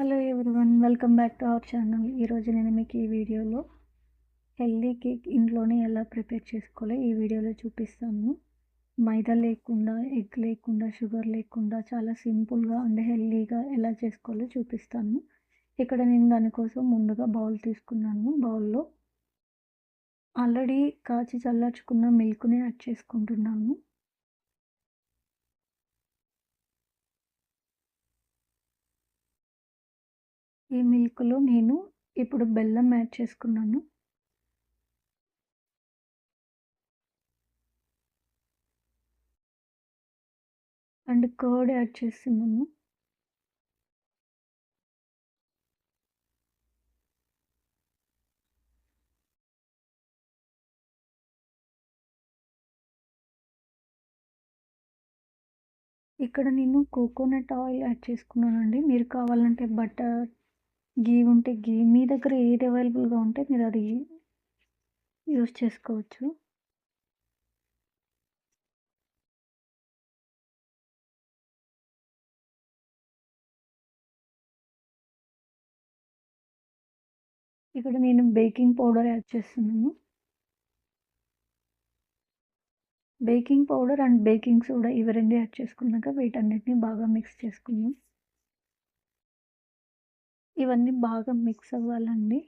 Hello everyone welcome back to our channel ఈరోజు నేను మీకు ఈ వీడియోలో హెల్దీ కేక్ ఇంట్లోనే ఎలా ప్రిపేర్ చేసుకోవాలో ఈ వీడియోలో చూపిస్తాను. మైదా లేకుండా ఎగ్ లేకుండా షుగర్ లేకుండా చాలా సింపుల్గా అండ్ హెల్దీగా ఎలా చేసుకోవాలో చూపిస్తాను. ఇక్కడ నేను దానికోసం ముందుగా బౌల్ తీసుకున్నాను. బౌల్లో ఆల్రెడీ కాచి చల్లార్చుకున్న మిల్క్ని యాడ్ చేసుకుంటున్నాను. ఈ మిల్క్లో నేను ఇప్పుడు బెల్లం యాడ్ చేసుకున్నాను. అండ్ కర్డ్ యాడ్ చేస్తున్నాము ఇక్కడ నేను కోకోనట్ ఆయిల్ యాడ్ చేసుకున్నానండి. మీరు కావాలంటే బటర్ గీ ఉంటే గీ మీ దగ్గర ఏది అవైలబుల్గా ఉంటే మీరు అది యూస్ చేసుకోవచ్చు. ఇక్కడ నేను బేకింగ్ పౌడర్ యాడ్ చేస్తున్నాను. Baking powder and baking soda ఇవి రెండు యాడ్ చేసుకున్నాక వీటన్నిటిని బాగా మిక్స్ చేసుకున్నాం ఇవన్నీ బాగా మిక్స్ అవ్వాలండి.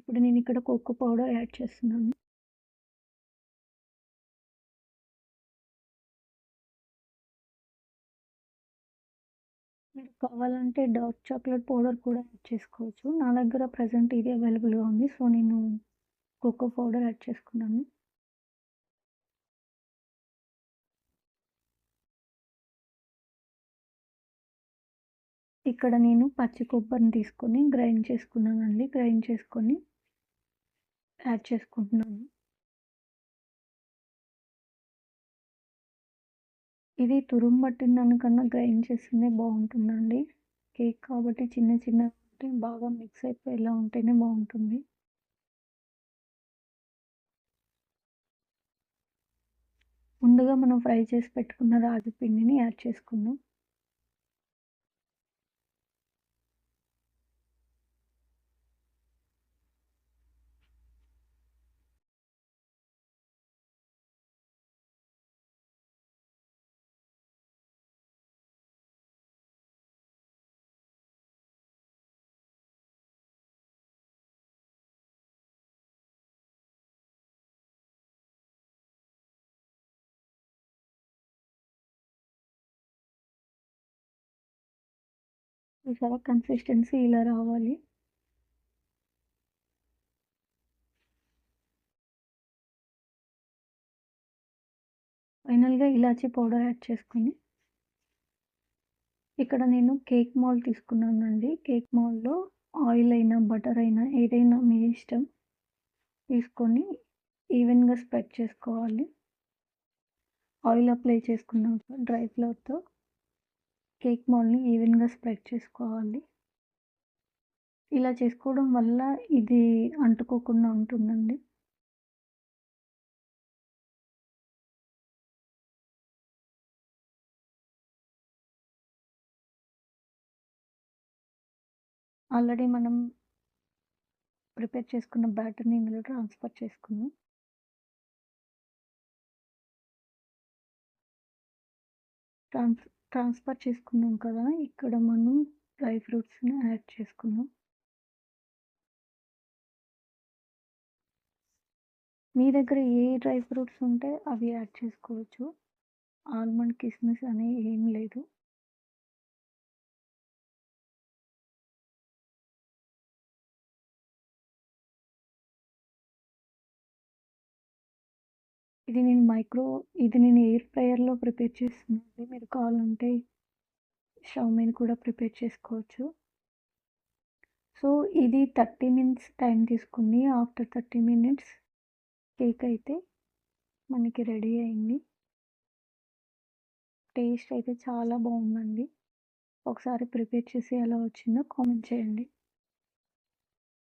ఇప్పుడు నేను ఇక్కడ కోకో పౌడర్ యాడ్ చేస్తున్నాను. మీరు కావాలంటే డార్క్ చాక్లెట్ పౌడర్ కూడా యాడ్ చేసుకోవచ్చు. నా దగ్గర ప్రజెంట్ ఇది అవైలబుల్గా ఉంది సో నేను కోకో పౌడర్ యాడ్ చేసుకున్నాను. ఇక్కడ నేను పచ్చి కొబ్బరిని తీసుకొని గ్రైండ్ చేసుకున్నానండి. గ్రైండ్ చేసుకొని యాడ్ చేసుకుంటున్నాను ఇది తురుము పట్టిన దానికన్నా గ్రైండ్ చేస్తేనే బాగుంటుందండి. కేక్ కాబట్టి చిన్న చిన్న బాగా మిక్స్ అయిపోయేలా ఉంటేనే బాగుంటుంది. ముందుగా మనం ఫ్రై చేసి పెట్టుకున్న రాగి పిండిని యాడ్ చేసుకుందాం. చూసారా కన్సిస్టెన్సీ ఇలా రావాలి. ఫైనల్గా ఇలాచీ పౌడర్ యాడ్ చేసుకుని ఇక్కడ నేను కేక్ మాల్ తీసుకున్నానండి. కేక్ మాల్లో ఆయిల్ అయినా బటర్ అయినా ఏదైనా మీ ఇష్టం తీసుకొని ఈవెన్గా స్ప్రెడ్ చేసుకోవాలి. ఆయిల్ అప్లై చేసుకున్నాక డ్రై ఫ్లవర్తో కేక్ మాల్ని ఈవెన్గా స్ప్రెడ్ చేసుకోవాలి. ఇలా చేసుకోవడం వల్ల ఇది అంటుకోకుండా ఉంటుందండి. ఆల్రెడీ మనం ప్రిపేర్ చేసుకున్న బ్యాటర్ని ఇందులో ట్రాన్స్ఫర్ చేసుకున్నాం ట్రాన్స్ ట్రాన్స్ఫర్ చేసుకున్నాం కదా ఇక్కడ మనం డ్రై ఫ్రూట్స్ని యాడ్ చేసుకున్నాం మీ దగ్గర ఏ డ్రై ఫ్రూట్స్ ఉంటే అవి యాడ్ చేసుకోవచ్చు. ఆల్మండ్ కిస్మిస్ అని ఏం లేదు. ఇది నేను మైక్రో ఇది నేను ఎయిర్ ఫ్రైయర్‌లో ప్రిపేర్ చేస్తున్నాను మీరు కావాలంటే స్టవ్ మీద కూడా ప్రిపేర్ చేసుకోవచ్చు. సో, ఇది 30 మినిట్స్ టైం తీసుకుంది. ఆఫ్టర్ 30 మినిట్స్ కేక్ అయితే మనకి రెడీ అయింది. టేస్ట్ అయితే చాలా బాగుందండి. ఒకసారి ప్రిపేర్ చేసి ఎలా వచ్చిందో కామెంట్ చేయండి.